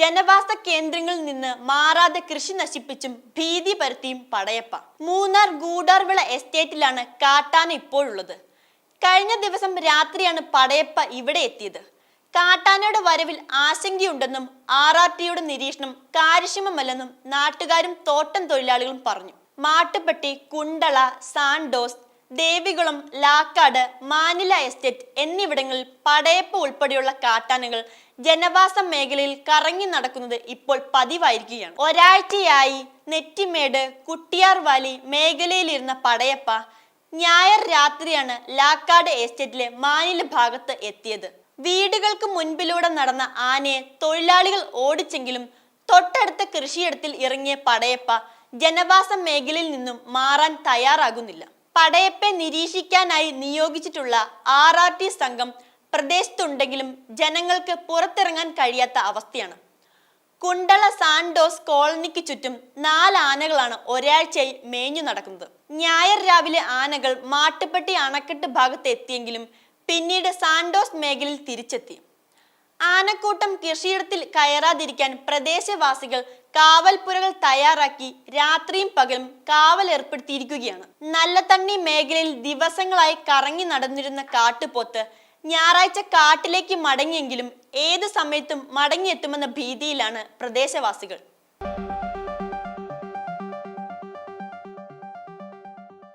ജനവാസ കേന്ദ്രങ്ങളിൽ നിന്ന് മാറാതെ കൃഷി നശിപ്പിച്ചും ഭീതി പരത്തിയും പടയപ്പ. മൂന്നാർ ഗൂഡാർവിള എസ്റ്റേറ്റിലാണ് കാട്ടാന ഇപ്പോഴുള്ളത്. കഴിഞ്ഞ ദിവസം രാത്രിയാണ് പടയപ്പ ഇവിടെ എത്തിയത്. കാട്ടാനയുടെ വരവിൽ ആശങ്കയുണ്ടെന്നും ആർ ആർ ടിയുടെ നിരീക്ഷണം കാര്യക്ഷമമല്ലെന്നും നാട്ടുകാരും തോട്ടം തൊഴിലാളികളും പറഞ്ഞു. മാട്ടുപ്പെട്ടി കുണ്ടള സാൻഡോസ് ദേവികുളം ലാക്കാട് മാനില എസ്റ്റേറ്റ് എന്നിവിടങ്ങളിൽ പടയപ്പ് ഉൾപ്പെടെയുള്ള കാട്ടാനകൾ ജനവാസ മേഖലയിൽ കറങ്ങി നടക്കുന്നത് ഇപ്പോൾ പതിവായിരിക്കുകയാണ്. ഒരാഴ്ചയായി നെറ്റിമേട് കുട്ടിയാർ വാലി മേഖലയിലിരുന്ന പടയപ്പ ഞായർ രാത്രിയാണ് ലാക്കാട് എസ്റ്റേറ്റിലെ മാനില ഭാഗത്ത് എത്തിയത്. വീടുകൾക്ക് മുൻപിലൂടെ നടന്ന ആനയെ തൊഴിലാളികൾ ഓടിച്ചെങ്കിലും തൊട്ടടുത്ത കൃഷിയിടത്തിൽ ഇറങ്ങിയ പടയപ്പ ജനവാസ മേഖലയിൽ നിന്നും മാറാൻ തയ്യാറാകുന്നില്ല. പടയപ്പെ നിരീക്ഷിക്കാനായി നിയോഗിച്ചിട്ടുള്ള ആർ ആർ ടി സംഘം പ്രദേശത്തുണ്ടെങ്കിലും ജനങ്ങൾക്ക് പുറത്തിറങ്ങാൻ കഴിയാത്ത അവസ്ഥയാണ്. കുണ്ടള സാൻഡോസ് കോളനിക്ക് ചുറ്റും നാല് ആനകളാണ് ഒരാഴ്ചയായി മേഞ്ഞു നടക്കുന്നത്. ഞായർ രാവിലെ ആനകൾ മാട്ടുപ്പെട്ടി അണക്കെട്ട് ഭാഗത്ത് എത്തിയെങ്കിലും പിന്നീട് സാൻഡോസ് മേഖലയിൽ തിരിച്ചെത്തി. ആനക്കൂട്ടം കൃഷിയിടത്തിൽ കയറാതിരിക്കാൻ പ്രദേശവാസികൾ കാവൽപ്പുരകൾ തയ്യാറാക്കി രാത്രിയും പകലും കാവൽ ഏർപ്പെടുത്തിയിരിക്കുകയാണ്. നല്ല തണ്ണി മേഖലയിൽ ദിവസങ്ങളായി കറങ്ങി നടന്നിരുന്ന കാട്ടുപോത്ത് ഞായറാഴ്ച കാട്ടിലേക്ക് മടങ്ങിയെങ്കിലും ഏത് സമയത്തും മടങ്ങിയെത്തുമെന്ന ഭീതിയിലാണ് പ്രദേശവാസികൾ.